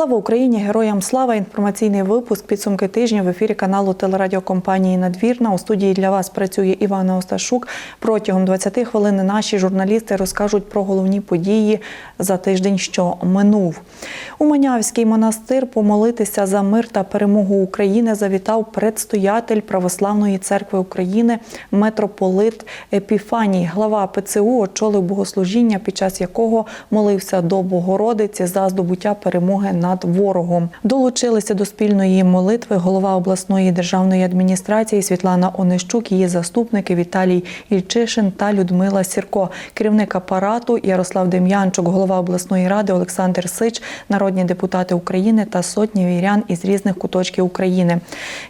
Слава Україні! Героям слава! Інформаційний випуск підсумки тижня в ефірі каналу телерадіокомпанії Надвірна. У студії для вас працює Івана Осташук. Протягом 20 хвилин наші журналісти розкажуть про головні події за тиждень, що минув. У Манявський монастир помолитися за мир та перемогу України завітав предстоятель Православної церкви України митрополит Епіфаній. Глава ПЦУ очолив богослужіння, під час якого молився до Богородиці за здобуття перемоги над ворогом. Долучилися до спільної молитви голова обласної державної адміністрації Світлана Онищук, її заступники Віталій Ільчишин та Людмила Сірко, керівник апарату Ярослав Дем'янчук, голова обласної ради Олександр Сич, народні депутати України та сотні вірян із різних куточків України.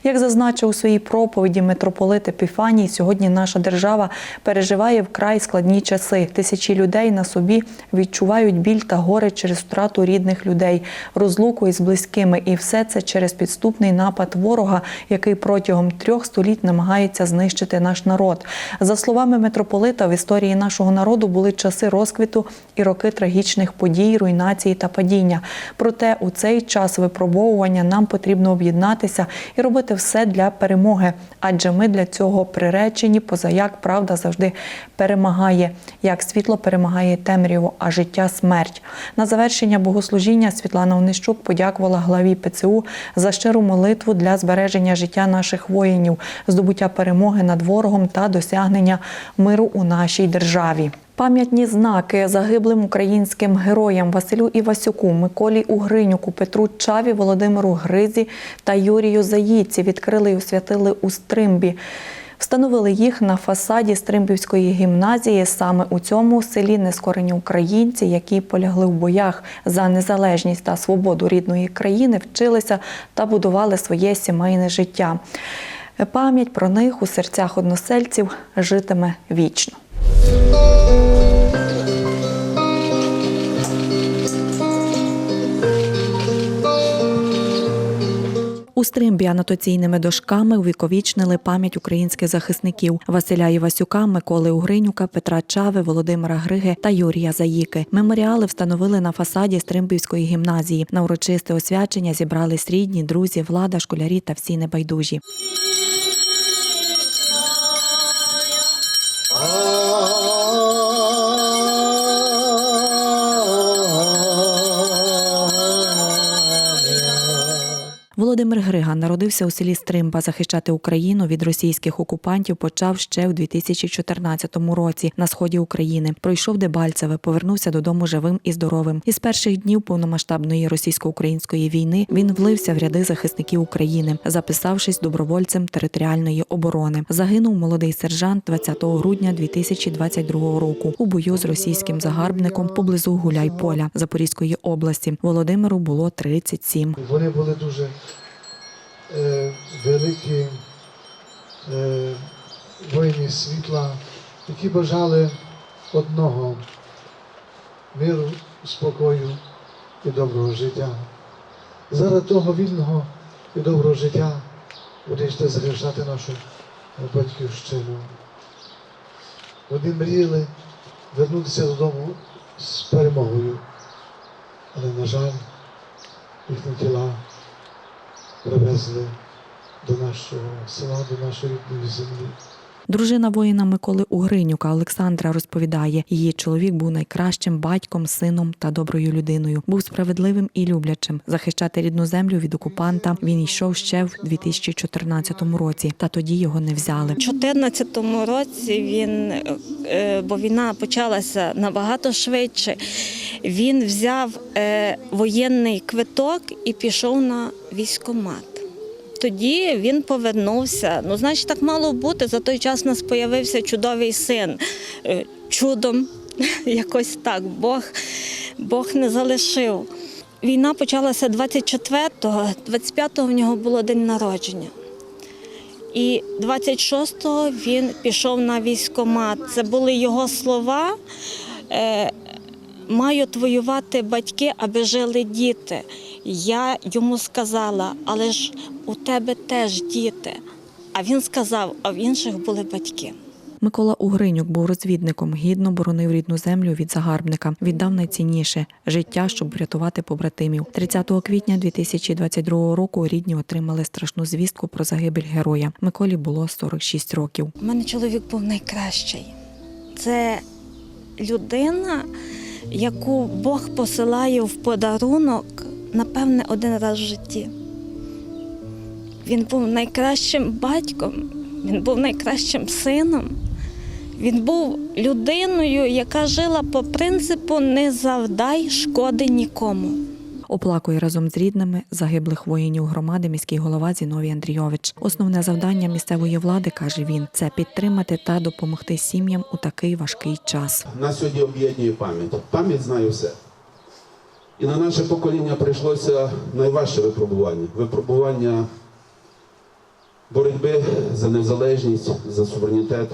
Як зазначив у своїй проповіді митрополит Епіфаній, сьогодні наша держава переживає вкрай складні часи. Тисячі людей на собі відчувають біль та горе через втрату рідних людей, розлуку із близькими, і все це через підступний напад ворога, який протягом трьох століть намагається знищити наш народ. За словами митрополита, в історії нашого народу були часи розквіту і роки трагічних подій, руйнації та падіння. Проте у цей час випробовування нам потрібно об'єднатися і робити все для перемоги, адже ми для цього приречені, позаяк правда завжди перемагає, як світло перемагає темряву, а життя смерть. На завершення богослужіння Світлана Онищук подякувала главі ПЦУ за щиру молитву для збереження життя наших воїнів, здобуття перемоги над ворогом та досягнення миру у нашій державі. Пам'ятні знаки загиблим українським героям Василю Івасюку, Миколі Угринюку, Петру Чаві, Володимиру Гризі та Юрію Заїці відкрили і освятили у Стримбі. Встановили їх на фасаді Стримбівської гімназії. Саме у цьому селі нескорені українці, які полягли в боях за незалежність та свободу рідної країни, вчилися та будували своє сімейне життя. Пам'ять про них у серцях односельців житиме вічно. У стримбі анотаційними дошками увіковічнили пам'ять українських захисників Василя Івасюка, Миколи Угринюка, Петра Чави, Володимира Григи та Юрія Заїки. Меморіали встановили на фасаді Стримбівської гімназії. На урочисте освячення зібрались рідні, друзі, влада, школярі та всі небайдужі. Володимир Грига народився у селі Стримба. Захищати Україну від російських окупантів почав ще у 2014 році на сході України. Пройшов Дебальцеве, повернувся додому живим і здоровим. Із перших днів повномасштабної російсько-української війни він влився в ряди захисників України, записавшись добровольцем територіальної оборони. Загинув молодий сержант 20 грудня 2022 року у бою з російським загарбником поблизу Гуляйполя Запорізької області. Володимиру було 37. Вони були дуже великі е, воїни світла, які бажали одного миру, спокою і доброго життя. Заради того вільного і доброго життя будете захищати нашу батьківщину. Вони мріяли вернутися додому з перемогою, але, на жаль, їхні тіла привезли до нашого села, до нашої рідної землі. Дружина воїна Миколи Угринюка Олександра розповідає, її чоловік був найкращим батьком, сином та доброю людиною. Був справедливим і люблячим. Захищати рідну землю від окупанта він йшов ще в 2014 році, та тоді його не взяли. У 2014 році він, е, бо війна почалася набагато швидше, він взяв е, воєнний квиток і пішов на військкомат. Тоді він повернувся. Ну, значить, так мало бути. За той час у нас з'явився чудовий син. Е, Чудом, якось так, Бог, Бог не залишив. Війна почалася 24-го, 25-го в нього було день народження. І 26-го він пішов на військкомат. Це були його слова. Е, Мають воювати батьки, аби жили діти. Я йому сказала, але ж у тебе теж діти. А він сказав, а в інших були батьки. Микола Угринюк був розвідником, гідно боронив рідну землю від загарбника. Віддав найцінніше життя, щоб врятувати побратимів. 30 квітня 2022 року рідні отримали страшну звістку про загибель героя. Миколі було 46 років. У мене чоловік був найкращий. Це людина, яку Бог посилає в подарунок, напевне, один раз в житті. Він був найкращим батьком, він був найкращим сином. Він був людиною, яка жила по принципу не завдай шкоди нікому. Оплакує разом з рідними загиблих воїнів громади міський голова Зіновій Андрійович. Основне завдання місцевої влади, каже він, це підтримати та допомогти сім'ям у такий важкий час. Нас сьогодні об'єднує пам'ять. Пам'ять знає все. І на наше покоління прийшлося найважче випробування випробування боротьби за незалежність, за суверенітет,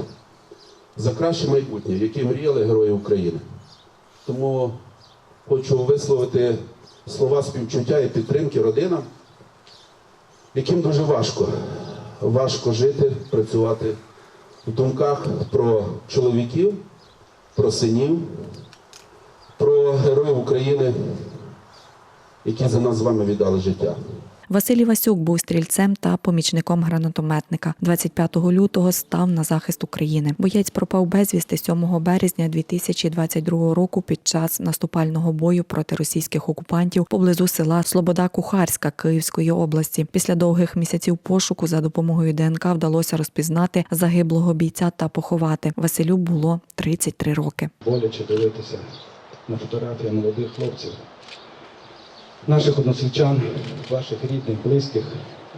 за краще майбутнє, в яке мріяли герої України. Тому хочу висловити слова співчуття і підтримки родинам, яким дуже важко, важко жити, працювати в думках про чоловіків, про синів, про героїв України, які за нас з вами віддали життя. Василій Васюк був стрільцем та помічником гранатометника. 25 лютого став на захист України. Боєць пропав безвісти 7 березня 2022 року під час наступального бою проти російських окупантів поблизу села Слобода Кухарська Київської області. Після довгих місяців пошуку за допомогою ДНК вдалося розпізнати загиблого бійця та поховати. Василю було 33 роки. боляче дивитися на фотографії молодих хлопців, наших односельчан, ваших рідних, близьких,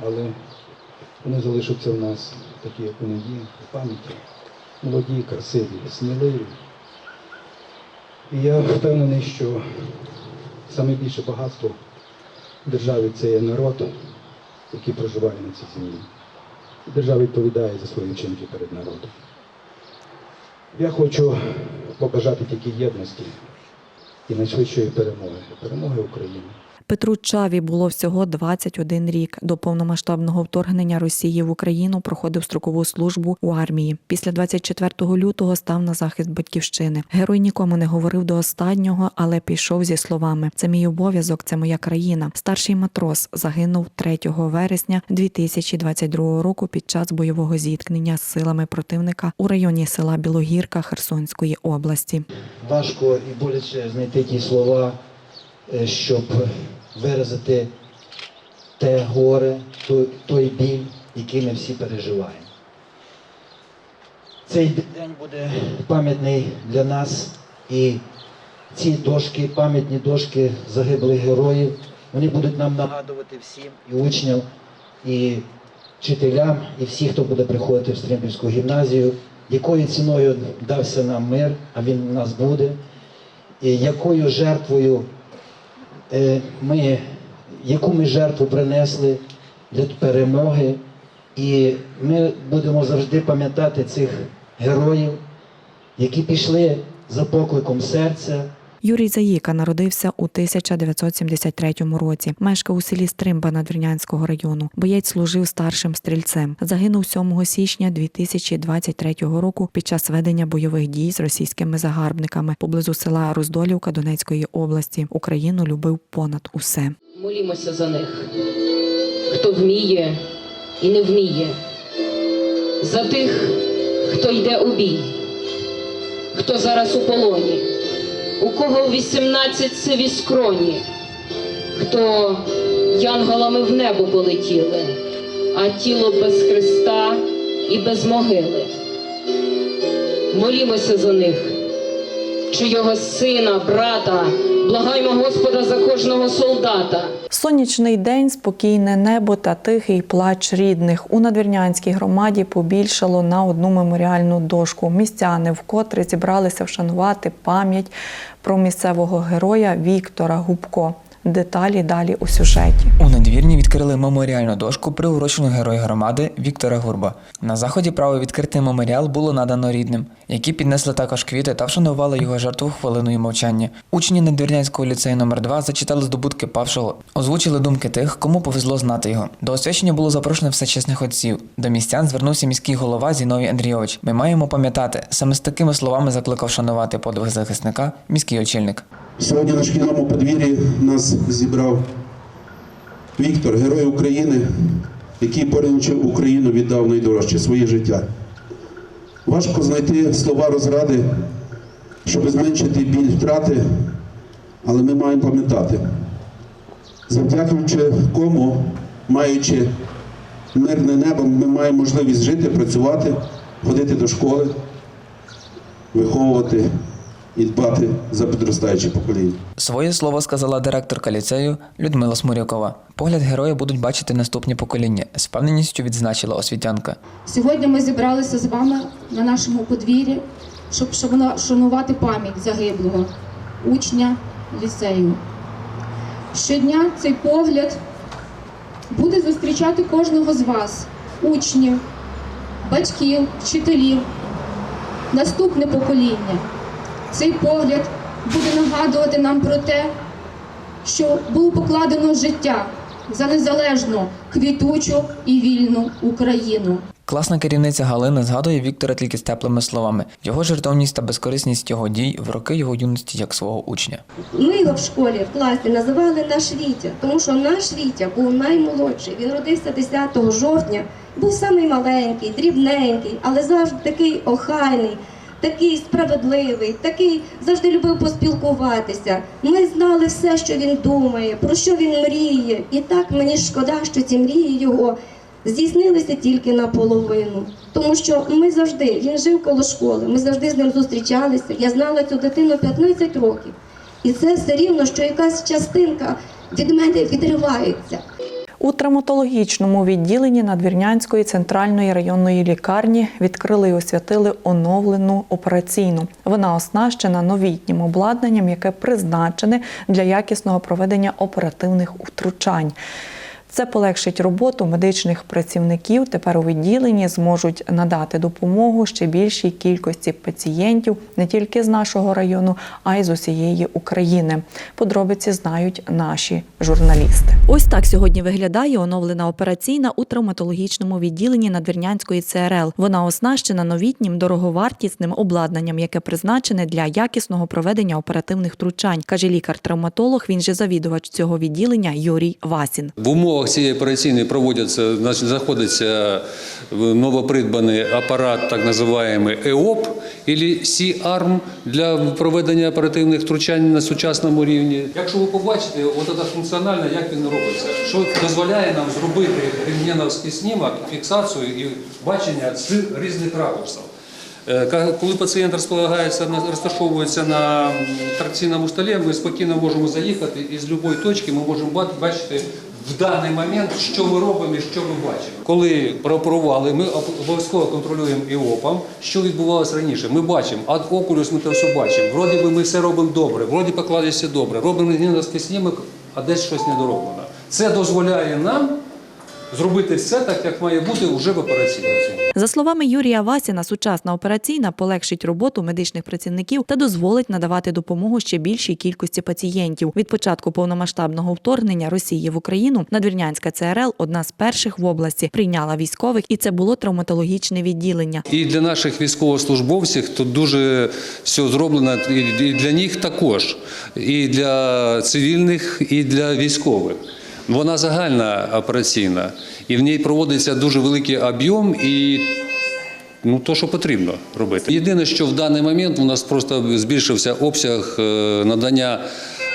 але вони залишаться в нас такі, як вони є, в пам'яті. Молоді, красиві, сміливі. І я впевнений, що найбільше багатство в державі це є народ, який проживає на цій землі. Держава відповідає за свої вчинки перед народом. Я хочу побажати тільки єдності і найшвидшої перемоги. Перемоги України. Петру Чаві було всього 21 рік. До повномасштабного вторгнення Росії в Україну проходив строкову службу у армії. Після 24 лютого став на захист батьківщини. Герой нікому не говорив до останнього, але пішов зі словами: це мій обов'язок, це моя країна. Старший матрос загинув 3 вересня 2022 року під час бойового зіткнення з силами противника у районі села Білогірка Херсонської області. важко і боляче знайти ті слова, е, щоб виразити те горе, той, біль, який ми всі переживаємо. Цей день буде пам'ятний для нас і ці дошки, пам'ятні дошки загиблих героїв, вони будуть нам нагадувати всім і учням, і вчителям, і всі, хто буде приходити в Стрімпільську гімназію, якою ціною дався нам мир, а він у нас буде, і якою жертвою ми, яку ми жертву принесли для перемоги. І ми будемо завжди пам'ятати цих героїв, які пішли за покликом серця. Юрій Заїка народився у 1973 році. Мешкав у селі Стримба Надвірнянського району. Боєць служив старшим стрільцем. Загинув 7 січня 2023 року під час ведення бойових дій з російськими загарбниками поблизу села Роздолівка Донецької області. Україну любив понад усе. Молімося за них, хто вміє і не вміє, за тих, хто йде у бій, хто зараз у полоні, у кого у 18 сиві скроні, хто янголами в небо полетіли, а тіло без Христа і без могили. Молімося за них, чийого сина, брата, благаймо Господа за кожного солдата. Сонячний день, спокійне небо та тихий плач рідних. У надвірнянській громаді побільшало на одну меморіальну дошку. Містяни вкотре зібралися вшанувати пам'ять про місцевого героя Віктора Губко. Деталі далі у сюжеті. У надвірні відкрили меморіальну дошку, приурочену герою громади Віктора Гурба. На заході право відкрити меморіал було надано рідним, які піднесли також квіти та вшанували його жертву хвилиною мовчання. Учні Надвірнянського ліцею номер 2 зачитали здобутки павшого, озвучили думки тих, кому повезло знати його. До освячення було запрошено всечесних отців. До містян звернувся міський голова Зіновій Андрійович. Ми маємо пам'ятати, саме з такими словами закликав шанувати подвиг захисника міський очільник. Сьогодні на шкільному подвір'ї нас зібрав Віктор, герой України, який поринче Україну віддав найдорожче своє життя. Важко знайти слова розради, щоб зменшити біль втрати, але ми маємо пам'ятати, завдячуючи кому, маючи мирне небо, ми маємо можливість жити, працювати, ходити до школи, виховувати і дбати за підростаюче покоління. Своє слово сказала директорка ліцею Людмила Смурякова. Погляд героя будуть бачити наступні покоління. З впевненістю відзначила освітянка. Сьогодні ми зібралися з вами на нашому подвір'ї, щоб шанувати пам'ять загиблого учня ліцею. Щодня цей погляд буде зустрічати кожного з вас, учнів, батьків, вчителів, наступне покоління. Цей погляд буде нагадувати нам про те, що було покладено життя за незалежну, квітучу і вільну Україну. Класна керівниця Галина згадує Віктора тільки з теплими словами. Його жертовність та безкорисність його дій в роки його юності як свого учня. Ми його в школі, в класі називали наш Вітя, тому що наш Вітя був наймолодший. Він родився 10 жовтня, був самий маленький, дрібненький, але завжди такий охайний, такий справедливий, такий завжди любив поспілкуватися. Ми знали все, що він думає, про що він мріє. І так мені шкода, що ці мрії його здійснилися тільки наполовину. Тому що ми завжди, він жив коло школи, ми завжди з ним зустрічалися. Я знала цю дитину 15 років. І це все рівно, що якась частинка від мене відривається. У травматологічному відділенні Надвірнянської центральної районної лікарні відкрили і освятили оновлену операційну. Вона оснащена новітнім обладнанням, яке призначене для якісного проведення оперативних втручань. Це полегшить роботу медичних працівників. Тепер у відділенні зможуть надати допомогу ще більшій кількості пацієнтів не тільки з нашого району, а й з усієї України. Подробиці знають наші журналісти. Ось так сьогодні виглядає оновлена операційна у травматологічному відділенні Надвірнянської ЦРЛ. Вона оснащена новітнім дороговартісним обладнанням, яке призначене для якісного проведення оперативних втручань, каже лікар-травматолог. Він же завідувач цього відділення Юрій Васін. В умовах цієї операційної проводяться, значить, знаходиться новопридбаний апарат, так називаємо ЕОП або Сі-арм для проведення оперативних втручань на сучасному рівні. Якщо ви побачите, от ця функціонально, як він робиться, що дозволяє нам зробити рентгеновський знімок, фіксацію і бачення з різних ракурсів. Е, Коли пацієнт розполагається розташовується на тракційному столі, ми спокійно можемо заїхати і з будь-якої точки ми можемо бачити в даний момент, що ми робимо і що ми бачимо. Коли прооперували, ми об- обов'язково контролюємо і опам, що відбувалося раніше. Ми бачимо, ад окулюс ми те все бачимо. Вроді би ми все робимо добре, вроді покладеться добре. Робимо рентгеновський снімок, а десь щось недороблено. Це дозволяє нам зробити все так, як має бути вже в операційній. За словами Юрія Васіна, сучасна операційна полегшить роботу медичних працівників та дозволить надавати допомогу ще більшій кількості пацієнтів. Від початку повномасштабного вторгнення Росії в Україну Надвірнянська ЦРЛ одна з перших в області прийняла військових, і це було травматологічне відділення. І для наших військовослужбовців тут дуже все зроблено, і для них також, і для цивільних, і для військових. Вона загальна операційна, і в ній проводиться дуже великий об'єм і ну, то, що потрібно робити. Єдине, що в даний момент у нас просто збільшився обсяг е, надання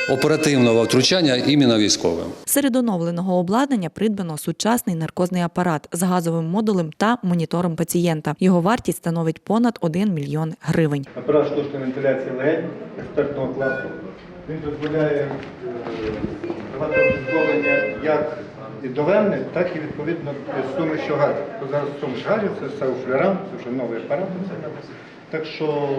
оперативного втручання іменно військовим. Серед оновленого обладнання придбано сучасний наркозний апарат з газовим модулем та монітором пацієнта. Його вартість становить понад 1 мільйон гривень. Апарат штучної вентиляції легень експертного класу. Він дозволяє е, давати обслуговування як і довенне, так і відповідно сумішю газу. Бо Зараз суміш газу це все у флюоран, це вже новий апарат. Так що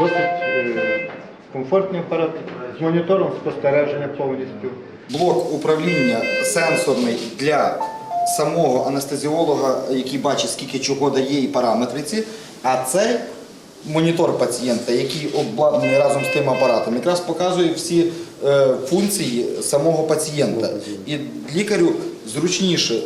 досить е, комфортний апарат з монітором спостереження повністю. блок управління сенсорний для самого анестезіолога, який бачить, скільки чого дає і параметри ці. А цей монітор пацієнта, який обладнаний разом з тим апаратом, якраз показує всі е, функції самого пацієнта. І лікарю зручніше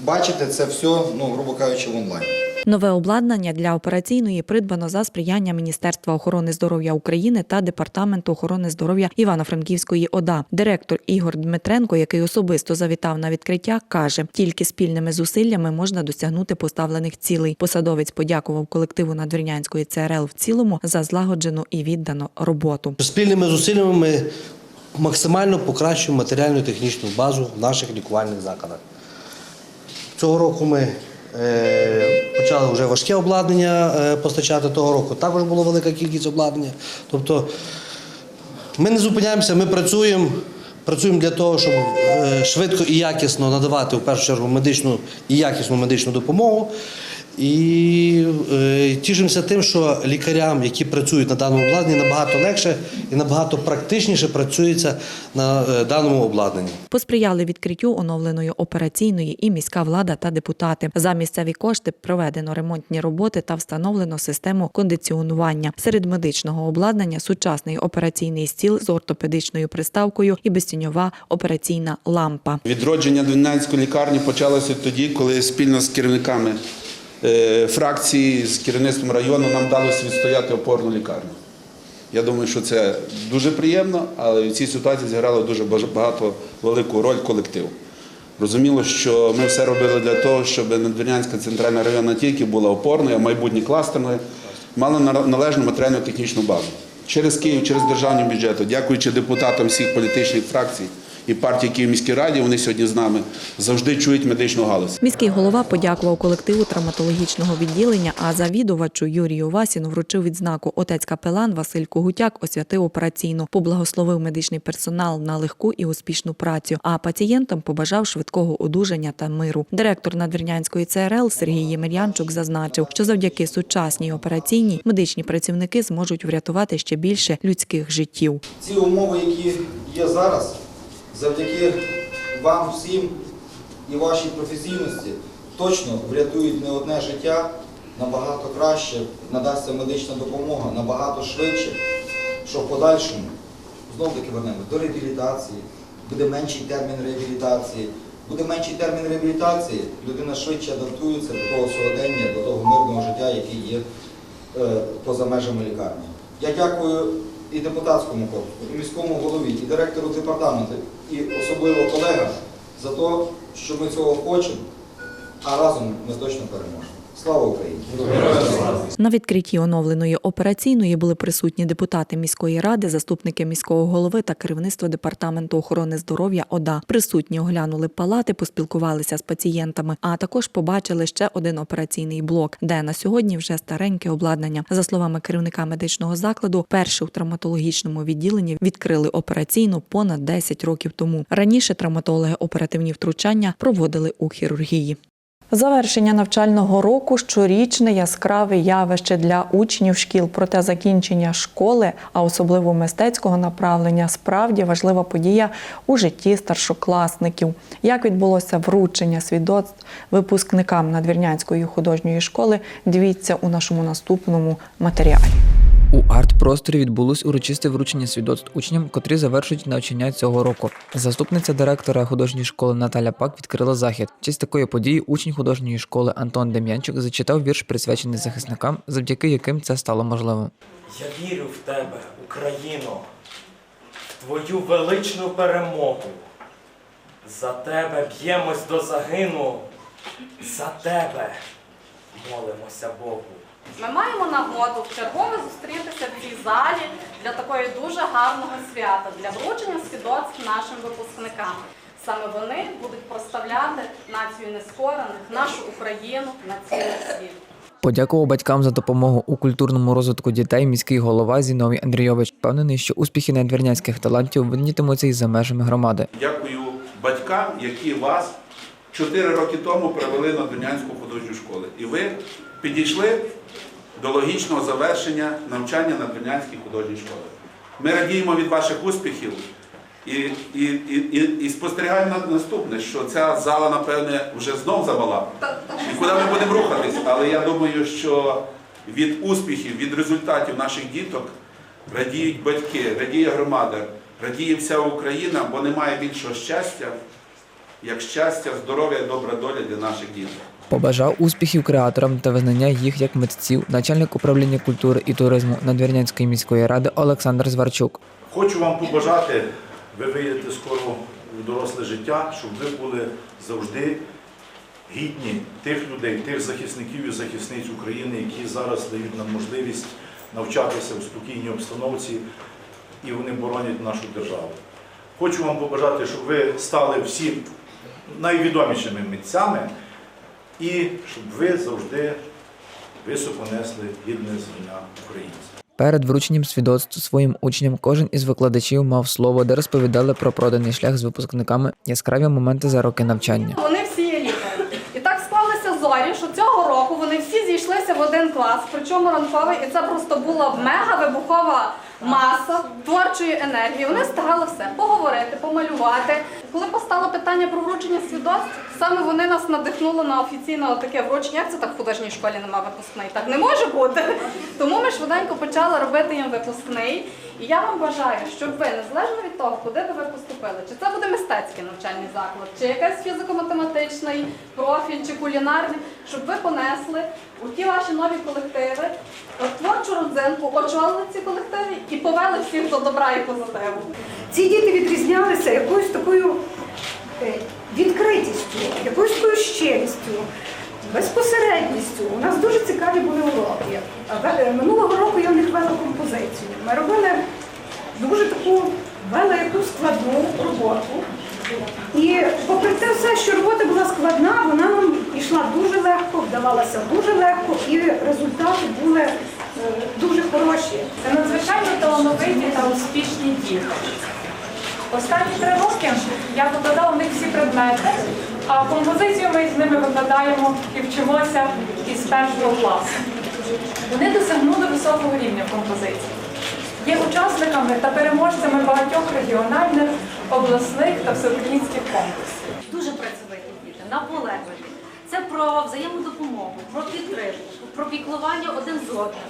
бачити це все, ну, грубо кажучи, в онлайн. Нове обладнання для операційної придбано за сприяння Міністерства охорони здоров'я України та Департаменту охорони здоров'я Івано-Франківської ОДА. Директор Ігор Дмитренко, який особисто завітав на відкриття, каже: тільки спільними зусиллями можна досягнути поставлених цілей. Посадовець подякував колективу Надвірнянської ЦРЛ в цілому за злагоджену і віддану роботу. Спільними зусиллями ми максимально покращуємо матеріальну технічну базу в наших лікувальних закладах. Цього року ми почали вже важке обладнання е, постачати. Того року також була велика кількість обладнання. Тобто ми не зупиняємося, ми працюємо. Працюємо для того, щоб е, швидко і якісно надавати в першу чергу медичну і якісну медичну допомогу. І е, тішимося тим, що лікарям, які працюють на даному обладнанні, набагато легше і набагато практичніше працюється на е, даному обладнанні. Посприяли відкриттю оновленої операційної і міська влада та депутати. За місцеві кошти проведено ремонтні роботи та встановлено систему кондиціонування. Серед медичного обладнання сучасний операційний стіл з ортопедичною приставкою і безтіньова операційна лампа. Відродження Двінянської лікарні почалося тоді, коли спільно з керівниками фракції, з керівництвом району нам вдалося відстояти опорну лікарню. Я думаю, що це дуже приємно, але в цій ситуації зіграло дуже багато велику роль колектив. Розуміло, що ми все робили для того, щоб Надвірнянська центральна районна тільки була опорною, а майбутні кластерною, мала на- належну матеріально-технічну базу. Через Київ, через державний бюджет, дякуючи депутатам всіх політичних фракцій і партій, які в міській раді, вони сьогодні з нами завжди чують медичну галузь. Міський голова подякував колективу травматологічного відділення, а завідувачу Юрію Васіну вручив відзнаку. Отець капелан Василь Когутяк освятив операційну, поблагословив медичний персонал на легку і успішну працю. А пацієнтам побажав швидкого одужання та миру. Директор Надвірнянської ЦРЛ Сергій Ємельянчук зазначив, що завдяки сучасній операційній медичні працівники зможуть врятувати ще більше людських життів. Ці умови, які є зараз, завдяки вам всім і вашій професійності, точно врятують не одне життя, набагато краще надасться медична допомога, набагато швидше, що в подальшому знов таки вернемо до реабілітації, буде менший термін реабілітації. Буде менший термін реабілітації, людина швидше адаптується до того сьогодення, до того мирного життя, яке є е, поза межами лікарні. Я дякую і депутатському корпусу, і міському голові, і директору департаменту, і особливо колегам за те, що ми цього хочемо, а разом ми точно переможемо. Слава Україні! На відкритті оновленої операційної були присутні депутати міської ради, заступники міського голови та керівництво департаменту охорони здоров'я ОДА. Присутні оглянули палати, поспілкувалися з пацієнтами, а також побачили ще один операційний блок, де на сьогодні вже стареньке обладнання. За словами керівника медичного закладу, перше у травматологічному відділенні відкрили операційну понад 10 років тому. Раніше травматологи оперативні втручання проводили у хірургії. Завершення навчального року щорічне яскраве явище для учнів шкіл. Проте закінчення школи, а особливо мистецького направлення, справді важлива подія у житті старшокласників. Як відбулося вручення свідоцтв випускникам Надвірнянської художньої школи? Дивіться у нашому наступному матеріалі. У арт-просторі відбулось урочисте вручення свідоцтв учням, котрі завершують навчання цього року. Заступниця директора художньої школи Наталя Пак відкрила захід. В честь такої події учень художньої школи Антон Дем'янчук зачитав вірш, присвячений захисникам, завдяки яким це стало можливим. Я вірю в тебе, Україно, в твою величну перемогу. За тебе б'ємось до загину, за тебе молимося Богу. Ми маємо нагоду вчергове зустрітися в цій залі для такої дуже гарного свята, для вручення свідоцтв нашим випускникам. Саме вони будуть проставляти націю нескорених, нашу Україну на цілий світ. Подякував батькам за допомогу у культурному розвитку дітей міський голова Зіновій Андрійович. Впевнений, що успіхи надвірнянських талантів виднітимуться і за межами громади. Дякую батькам, які вас 4 роки тому привели на Донянську художню школу. І ви підійшли до логічного завершення навчання на Донянській художній школі. Ми радіємо від ваших успіхів і, і, і, і, спостерігаємо наступне, що ця зала, напевне, вже знов замала. І куди ми будемо рухатись? Але я думаю, що від успіхів, від результатів наших діток радіють батьки, радіє громада, радіє вся Україна, бо немає більшого щастя, як щастя, здоров'я і добра доля для наших діток. Побажав успіхів креаторам та визнання їх як митців, начальник управління культури і туризму Надвірнянської міської ради Олександр Зварчук. Хочу вам побажати, ви вийдете скоро в доросле життя, щоб ви були завжди гідні тих людей, тих захисників і захисниць України, які зараз дають нам можливість навчатися в спокійній обстановці і вони боронять нашу державу. Хочу вам побажати, щоб ви стали всі найвідомішими митцями і щоб ви завжди високо несли гідне звання українця. Перед врученням свідоцтв своїм учням кожен із викладачів мав слово, де розповідали про проданий шлях з випускниками, яскраві моменти за роки навчання. Вони всі є лікарі. І так склалися зорі, що цього року вони всі зійшлися в один клас, причому ранковий, і це просто була мега вибухова маса творчої енергії. Вони встигали все поговорити, помалювати. Коли постало питання про вручення свідоцтв, саме вони нас надихнули на офіційне таке вручення. Як це так в художній школі немає випускний? Так не може бути. Тому ми швиденько почали робити їм випускний. І я вам бажаю, щоб ви, незалежно від того, куди би ви поступили, чи це буде мистецький навчальний заклад, чи якийсь фізико-математичний профіль, чи кулінарний, щоб ви понесли у ті ваші нові колективи, творчу родзинку, очолили ці колективи і повели всіх до добра і позитиву. Ці діти відрізнялися якоюсь такою е, відкритістю, якоюсь такою щирістю, безпосередністю. У нас дуже цікаві були уроки. Минулого року я в них вела композицію. Ми робили дуже таку вела яку складну роботу. І попри те все, що робота була складна, вона нам йшла дуже легко, вдавалася дуже легко, і результати були е, дуже хороші. Це надзвичайно талановиті та успішні діти. Останні три роки я викладала в них всі предмети, а композицію ми з ними викладаємо і вчимося із першого класу. Вони досягнули високого рівня композиції. Є учасниками та переможцями багатьох регіональних, обласних та всеукраїнських конкурсів. Дуже працьовиті діти, наполегливі. Це про взаємодопомогу, про підтримку, про піклування один з одним,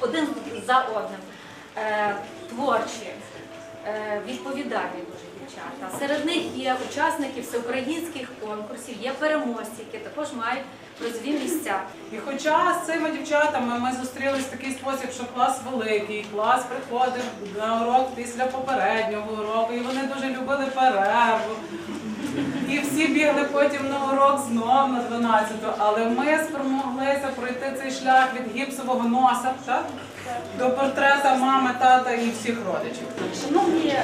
один за одним, е, творчі, е, відповідальні дуже дівчата. Серед них є учасники всеукраїнських конкурсів, є переможці, які також мають призові місця. І хоча з цими дівчатами ми зустрілись в такий спосіб, що клас великий, клас приходив на урок після попереднього уроку, і вони дуже любили перерву. І всі бігли потім на урок знов на 12 але ми спромоглися пройти цей шлях від гіпсового носа так? до портрета мами, тата і всіх родичів. Шановні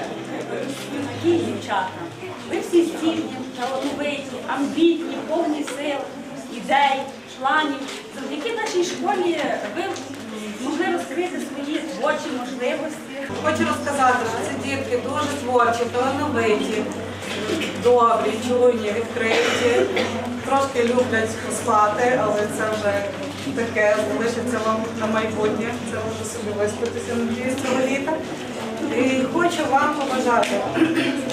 юнаки і дівчата, ви всі здібні, талановиті, амбітні, повні сил, ідей, планів. Завдяки нашій школі ви змогли розкрити свої творчі можливості. Хочу розказати, що ці дітки дуже творчі, талановиті, добрі, чуйні, відкриті, трошки люблять спати, але це вже таке залишиться вам на майбутнє. Це може собі виспатися надіюсь цього літа. І хочу вам побажати,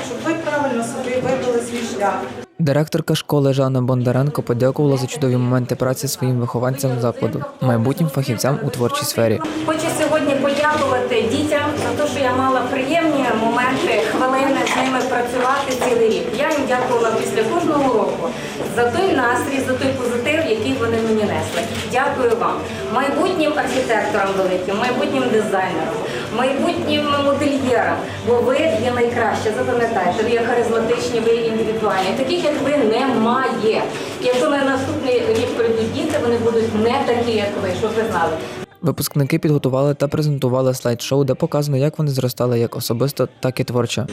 щоб ви правильно собі вибрали свій шлях. Директорка школи Жанна Бондаренко подякувала за чудові моменти праці своїм вихованцям закладу, майбутнім фахівцям у творчій сфері. Хочу сьогодні подякувати дітям за те, що я мала приємні моменти, хвилини з ними працювати цілий рік. Я їм дякувала після кожного року за той настрій, за той позитив, який вони мені несли. Дякую вам, майбутнім архітекторам великим, майбутнім дизайнерам, майбутнім модельєрам, бо ви є найкраще. Запам'ятайте, ви є харизматичні, ви є індивідуальні. Таких як ви немає. Якщо на наступний рік прийдуть діти, вони будуть не такі, як ви, щоб ви знали. Випускники підготували та презентували слайд-шоу, де показано, як вони зростали як особисто, так і творчо.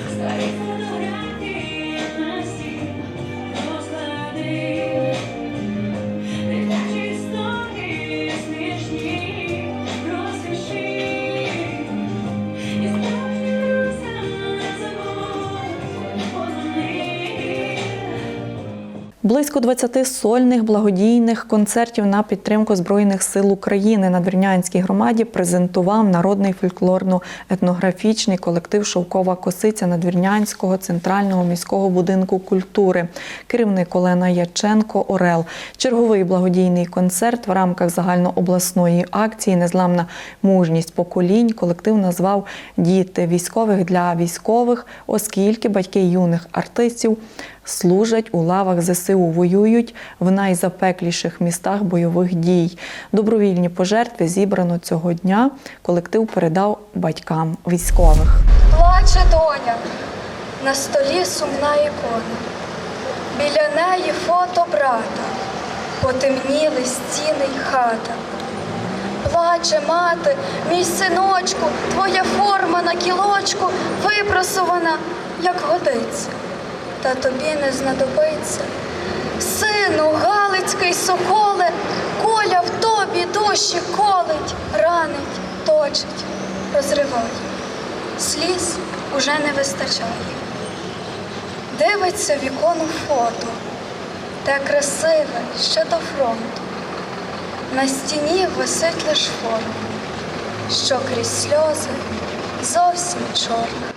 Близько 20 сольних благодійних концертів на підтримку Збройних сил України на Двірнянській громаді презентував народний фольклорно-етнографічний колектив Шовкова косиця Надвірнянського центрального міського будинку культури. Керівник Олена Яченко Орел. Черговий благодійний концерт в рамках загальнообласної акції Незламна мужність поколінь колектив назвав Діти військових для військових, оскільки батьки юних артистів служать у лавах ЗСУ, воюють в найзапекліших містах бойових дій. Добровільні пожертви зібрано цього дня. Колектив передав батькам військових. Плаче доня, на столі сумна ікона. Біля неї фото брата, потемніли стіни й хата. Плаче мати, мій синочку, твоя форма на кілочку випросована, як годиться, та тобі не знадобиться. Сину, Галицький соколе, коля в тобі душі колить, ранить, точить, розриває сліз уже не вистачає. Дивиться в ікону фото, те красиве ще до фронту. На стіні висить лиш форма, що крізь сльози зовсім чорна.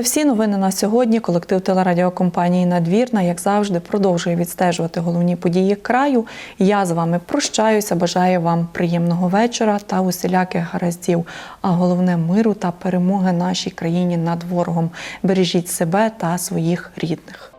Це всі новини на сьогодні. Колектив телерадіокомпанії Надвірна, як завжди, продовжує відстежувати головні події краю. Я з вами прощаюся. Бажаю вам приємного вечора та усіляких гараздів. А головне миру та перемоги нашій країні над ворогом. Бережіть себе та своїх рідних.